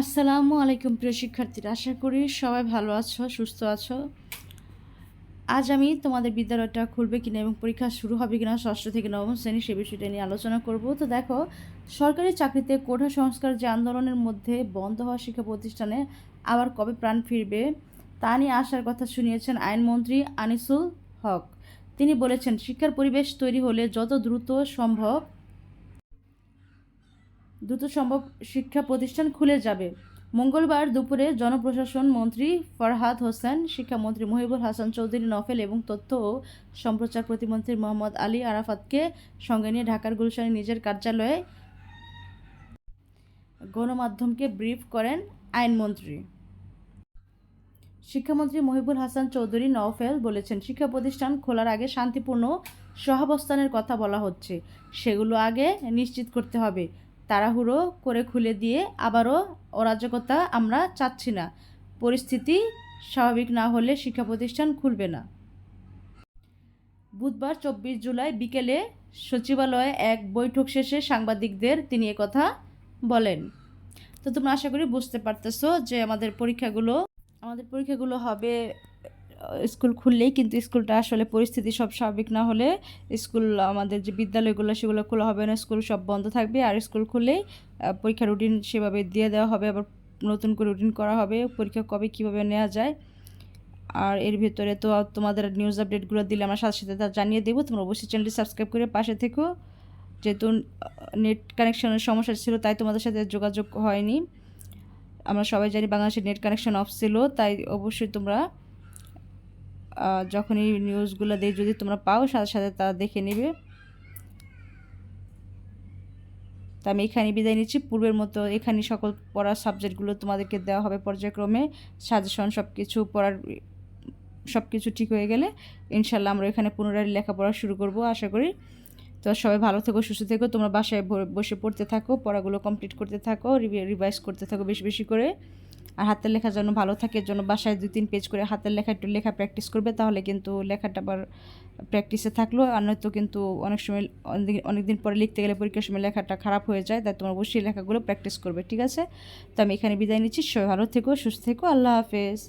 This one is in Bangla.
আসসালামু আলাইকুম প্রিয় শিক্ষার্থীরা, আশা করি সবাই ভালো আছো, সুস্থ আছো। আজ আমি তোমাদের বিদ্যালয়টা খুলবে কিনা এবং পরীক্ষা শুরু হবে কিনা ষষ্ঠ থেকে নবম শ্রেণি সে বিষয়টা নিয়ে আলোচনা করব। তো দেখো, সরকারি চাকরিতে কোঠা সংস্কার যে আন্দোলনের মধ্যে বন্ধ হওয়া শিক্ষা প্রতিষ্ঠানে আবার কবে প্রাণ ফিরবে, তা নিয়ে আসার কথা শুনিয়েছেন আইনমন্ত্রী আনিসুল হক। তিনি বলেছেন, শিক্ষার পরিবেশ তৈরি হলে যত দ্রুত সম্ভব দ্রুত সম্ভব শিক্ষা প্রতিষ্ঠান খুলে যাবে। মঙ্গলবার দুপুরে জনপ্রশাসন মন্ত্রী ফরহাদ হোসেন, শিক্ষামন্ত্রী মহিবুল হাসান চৌধুরী নফেল এবং তথ্য ও সম্প্রচার প্রতিমন্ত্রী মোহাম্মদ আলী আরাফাতকে সঙ্গে নিয়ে ঢাকার গুলশানে নিজের কার্যালয়ে গণমাধ্যমকে ব্রিফ করেন আইনমন্ত্রী। শিক্ষামন্ত্রী মহিবুল হাসান চৌধুরী নওফেল বলেছেন, শিক্ষা প্রতিষ্ঠান খোলার আগে শান্তিপূর্ণ সহাবস্থানের কথা বলা হচ্ছে। সেগুলো আগে নিশ্চিত করতে হবে। তাড়াহুড়ো করে খুলে দিয়ে আবারও অরাজকতা আমরা চাচ্ছি না। পরিস্থিতি স্বাভাবিক না হলে শিক্ষা প্রতিষ্ঠান খুলবে না। বুধবার চব্বিশ জুলাই বিকেলে সচিবালয়ে এক বৈঠক শেষে সাংবাদিকদের তিনি কথা বলেন। তো তোমরা আশা করি বুঝতে পারতেছো যে আমাদের পরীক্ষাগুলো আমাদের পরীক্ষাগুলো হবে স্কুল খুললেই কিন্তু স্কুলটা আসলে পরিস্থিতি সব স্বাভাবিক না হলে স্কুল, আমাদের যে বিদ্যালয়গুলো, সেগুলো খোলা হবে না, স্কুল সব বন্ধ থাকবে আর স্কুল খুললেই পরীক্ষার রুটিন সেভাবে দিয়ে দেওয়া হবে, আবার নতুন করে রুটিন করা হবে, পরীক্ষা কবে কীভাবে নেওয়া যায়। আর এর ভিতরে তো তোমাদের নিউজ আপডেটগুলো দিলে আমরা সাথে সাথে তা জানিয়ে দেবো, তোমরা অবশ্যই চ্যানেলটি সাবস্ক্রাইব করে পাশে থেকো। যেহেতু নেট কানেকশনের সমস্যা ছিল, তাই তোমাদের সাথে যোগাযোগ হয়নি। আমরা সবাই জানি বাংলাদেশের নেট কানেকশন অফ ছিল, তাই অবশ্যই তোমরা যখনই নিউজগুলো দিয়ে যদি তোমরা পাও, সাথে সাথে তা দেখে নেবে। তা আমি এখানে বিদায় নিচ্ছি। পূর্বের মতো এখানে সকল পড়ার সাবজেক্টগুলো তোমাদেরকে দেওয়া হবে পর্যায়ক্রমে। সাজেশন সব কিছু পড়ার সব কিছু ঠিক হয়ে গেলে ইনশাল্লাহ আমরা এখানে পুনরায় লেখাপড়া শুরু করব আশা করি। তো সবাই ভালো থেকো, সুস্থ থেকো। তোমরা বাসায় বসে পড়তে থাকো, পড়াগুলো কমপ্লিট করতে থাকো রিভাইজ করতে থাকো বেশি বেশি করে। আর হাতের লেখা যেন ভালো থাকে জন্য বাসায় দুই তিন পেজ করে হাতের লেখা একটু লেখা প্র্যাকটিস করবে, তাহলে কিন্তু লেখাটা আবার প্র্যাকটিসে থাকল। আর নয়তো কিন্তু অনেক সময় অনেক দিন পরে লিখতে গেলে পরীক্ষার সময় লেখাটা খারাপ হয়ে যায়, তাই তোমার অবশ্যই লেখাগুলো প্র্যাকটিস করবে, ঠিক আছে? তো আমি এখানে বিদায় নিচ্ছি, সবাই ভালো থেকো, সুস্থ থেকো, আল্লাহ হাফেজ।